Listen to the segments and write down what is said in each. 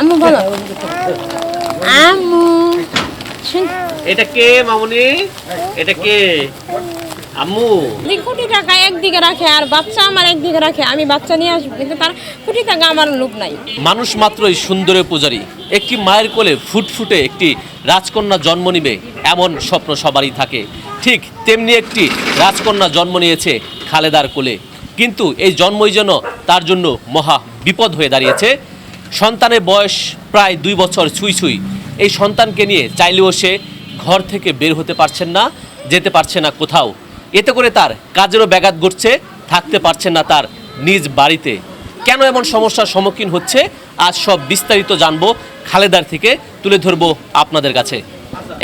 আম্মু বলো। আম্মু শুন। এটা কে মামুনি? এটা কে? আম্মু। কোটি টাকা একদিকে রাখে আর বাচ্চা আমার একদিকে রাখে আমি বাচ্চা নিয়ে আসব। কিন্তু তার কোটি টাকা আমার লোভ নাই। মানুষ মাত্রই সুন্দরের পূজারী। একটি মায়ের কোলে ফুটফুটে একটি রাজকন্যা জন্ম নিবে এমন স্বপ্ন সবারই থাকে। ঠিক তেমনি একটি রাজকন্যা জন্ম নিয়েছে খালেদার কোলে। কিন্তু এই জন্মই যেন তার জন্য মহা বিপদ হয়ে দাঁড়িয়েছে সন্তানের বয়স প্রায় দুই বছর ছুঁই ছুঁই। এই সন্তানকে নিয়ে চাইলেও সে ঘর থেকে বের হতে পারছেন না যেতে পারছে না কোথাও। এতে করে তার কাজেরও ব্যাঘাত ঘটছে থাকতে পারছেন না তার নিজ বাড়িতে। কেন এমন সমস্যার সম্মুখীন হচ্ছে? আজ সব বিস্তারিত জানব খালেদার থেকে তুলে ধরবো আপনাদের কাছে।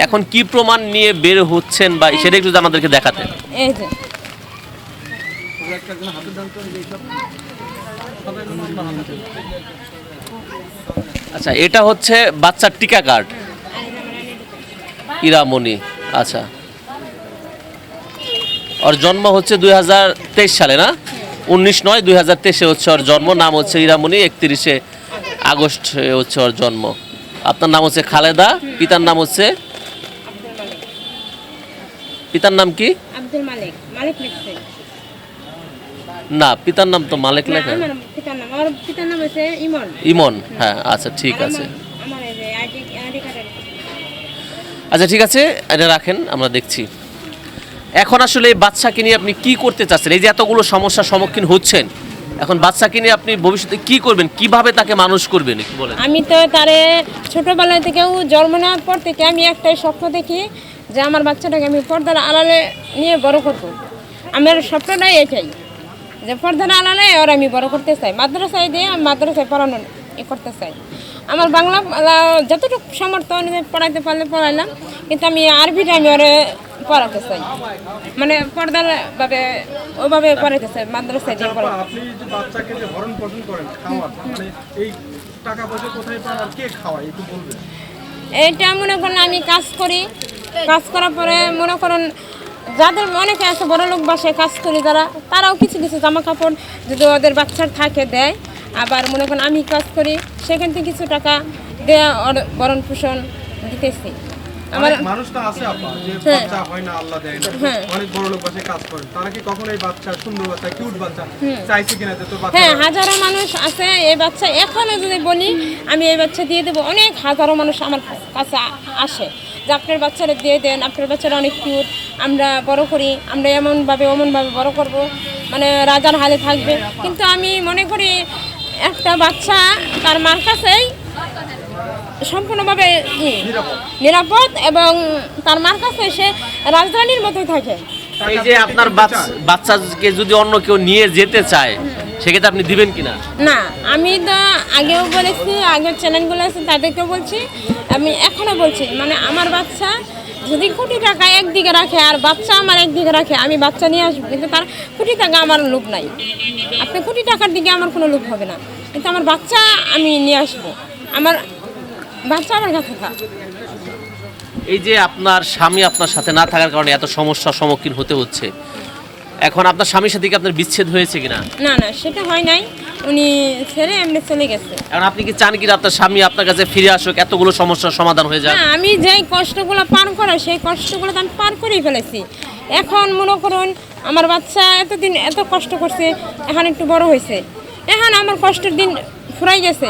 এখন কি প্রমাণ নিয়ে বের হচ্ছেন বা সেটা একটু আমাদেরকে দেখাতে। এই যে। আচ্ছা এটা হচ্ছে বাচ্চার টিকা কার্ড। ইরামণি আচ্ছা। ওর জন্ম হচ্ছে দুই হাজার তেইশ সালে না? উনিশ নয় দুই হাজার তেইশে হচ্ছে ওর জন্ম নাম হচ্ছে ইরামণি একত্রিশে আগস্ট হচ্ছে ওর জন্ম। আপনার নাম হচ্ছে খালেদা পিতার নাম হচ্ছে? পিতার নাম কি? আব্দুল মালিক মালিক না পিতার নাম তো মালিক লেখা। আমার পিতার নাম আমার পিতার নাম হচ্ছে ইমন। ইমন হ্যাঁ আচ্ছা ঠিক আছে। আচ্ছা ঠিক আছে এটা রাখেন আমরা দেখছি। এখন আসলে এই বাচ্চাকে নিয়ে আপনি কি করতে চাচ্ছেন? এই যে এতগুলো সমস্যার সম্মুখীন হচ্ছেন এখন বাচ্চাকে নিয়ে আপনি ভবিষ্যতে কি করবেন? কীভাবে তাকে মানুষ করবেন একটু বলেন। আমি তো তারে ছোটবেলা থেকেও জন্ম নেওয়ার পর থেকে আমি একটাই স্বপ্ন দেখি যে আমার বাচ্চাটাকে আমি পর্দার আড়ালে নিয়ে বড় করব। আমার স্বপ্নটাই এটাই। যে পর্দার আড়ালে ওর আমি বড় করতে চাই। মাদ্রাসায় দিয়ে আমি মাদ্রাসায় পড়ানো করতে চাই। আমার বাংলা যতটুকু সামর্থ্য অনুযায়ী পড়াইতে পারলে পড়াইলাম কিন্তু আমি আরবিটা আমি ওরে পড়াতে চাই। মানে পর্দার ভাবে ওভাবে পড়াইতে চাই মাদ্রাসায় দিয়ে পড়াতে আপনি যে বাচ্চাকে যে ভরণ পোষণ করেন খাওয়ান মানে এই টাকা পয়সা কোথায় পান আর কে খাওয়ায় একটু বলবেন? এইটা মনে করেন আমি কাজ করি। কাজ করার পরে মনে করেন যাদের অনেকে আছে বড় লোক বাসায় কাজ করি যারা তারাও কিছু কিছু জামা কাপড় যদি ওদের বাচ্চার থাকে দেয়। আবার মনে করেন আমি কাজ করি সেখান থেকে কিছু টাকা দেয়া বরণ পোষণ দিতেছি। আমার অনেক আছে আপা যে হ্যাঁ। বাচ্চা হয় না আল্লাহ দেয় না। হ্যাঁ। অনেক বড় লোক বাসায় কাজ করেন তারা কি কখনো এই বাচ্চা সুন্দর বাচ্চা কিউট বাচ্চা চাইছে কিনা যে তোর বাচ্চা হ্যাঁ হাজারো মানুষ আছে এই বাচ্চা যদি বলি আমি এই বাচ্চা দিয়ে দেবো। অনেক হাজারো মানুষ আমার কাছে আসে। যে আপনার বাচ্চারা দিয়ে দেন, আপনার বাচ্চারা অনেক কিউট আমরা বড় করি, আমরা এমনভাবে অমনভাবে বড় করব। মানে রাজার হালে থাকবে। কিন্তু আমি মনে করি একটা বাচ্চা তার মার কাছেই সম্পূর্ণভাবে নিরাপদ এবং তার মার কাছে সে রাজধানীর মতোই থাকে। এই যে আপনার বাচ্চা- বাচ্চাকে যদি অন্য কেউ নিয়ে যেতে চায় সেক্ষেত্রে আপনি দিবেন কিনা? না আমি তো আগেও বলেছি আগের চ্যানেলগুলো আছে তাদেরকেও বলছি আমি এখনও বলছি মানে আমার বাচ্চা যদি কোটি টাকা একদিকে রাখে আর বাচ্চা আমার একদিকে রাখে আমি বাচ্চা নিয়ে আসব কিন্তু তার কোটি টাকা আমার লোভ নাই। আপনি কোটি টাকার দিকে আমার কোনো লোভ হবে না কিন্তু আমার বাচ্চা আমি নিয়ে আসব। আমার কাছে থাক। এই যে আপনার স্বামী আপনার সাথে না থাকার কারণে এত সমস্যার সম্মুখীন হতে হচ্ছে এখন আপনার স্বামীর সাথে কি আপনার বিচ্ছেদ হয়েছে কিনা? না না সেটা হয় নাই। উনি ছেড়ে এমনি চলে গেছে। এখন আপনি কি চান কিনা আপনার স্বামী আপনার কাছে ফিরে আসুক এতগুলো সমস্যার সমাধান হয়ে যাক? না আমি যেই কষ্টগুলো পার করা সেই কষ্টগুলো তো আমি পার করেই ফেলেছি। এখন মনে করুন আমার বাচ্চা এতদিন এত কষ্ট করছে এখন একটু বড় হয়েছে। এখন আমার কষ্টের দিন ফুরাই গেছে।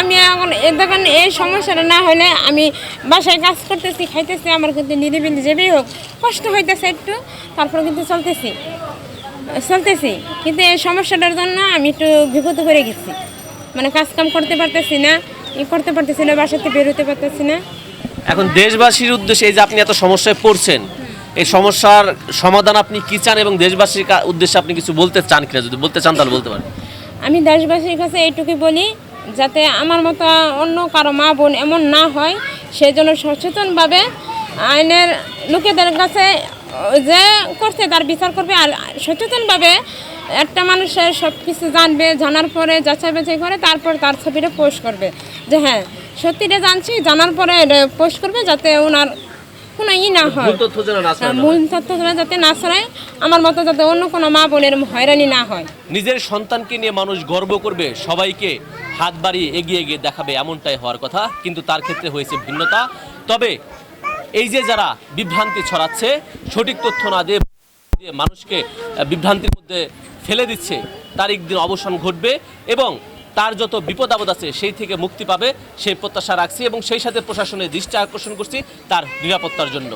আমি এখন দেখেন, এই সমস্যাটা না হলে আমি বাসায় কাজ করতেছি, খাইতেছি, আমার কিন্তু নিরিবিলি যেবেই হোক, কষ্ট হইতেছে একটু, তারপর কিন্তু চলতেছি। চলতেছি, কিন্তু এই সমস্যাটার জন্য আমি একটু বিপদ পড়ে গেছি। মানে কাজ কাম করতে পারতেছি না করতে পারতেছি না বাসাতে বেরোতে পারতেছি না। এখন দেশবাসীর উদ্দেশ্যে এই যে আপনি এত সমস্যায় পড়ছেন, এই সমস্যার সমাধান আপনি কি চান এবং দেশবাসীর উদ্দেশ্যে আপনি কিছু বলতে চান কিনা? যদি বলতে চান তাহলে বলতে পারেন। আমি দেশবাসীর কাছে এইটুকুই বলি যাতে আমার মতো অন্য কারও মা বোন এমন না হয় সেই জন্য সচেতনভাবে আইনের লোকেদের কাছে যে করছে তার বিচার করবে আর সচেতনভাবে একটা মানুষের সব কিছু জানবে, জানার পরে যাচাই বাছাই করে তারপর তার ছবিটা পোস্ট করবে। যে হ্যাঁ সত্যিটা জানছি, জানার পরে পোস্ট করবে যাতে ওনার কোনো ই না হয়। ভুল তথ্য হয়। মূল যাতে না ছড়ায় আমার মতো যাতে অন্য কোনো মা বোনের হয়রানি না হয়। নিজের সন্তানকে নিয়ে মানুষ গর্ব করবে সবাইকে হাত বাড়িয়ে এগিয়ে এগিয়ে দেখাবে এমনটাই হওয়ার কথা কিন্তু তার ক্ষেত্রে হয়েছে ভিন্নতা। তবে এই যে যারা বিভ্রান্তি ছড়াচ্ছে সঠিক তথ্য না দিয়ে মানুষকে বিভ্রান্তির মধ্যে ফেলে দিচ্ছে তার একদিন অবসান ঘটবে এবং তার যত বিপদ আপদ আছে, সেই থেকে মুক্তি পাবে, সেই প্রত্যাশা রাখছি এবং সেই সাথে প্রশাসনের দৃষ্টি আকর্ষণ করছি তার নিরাপত্তার জন্য।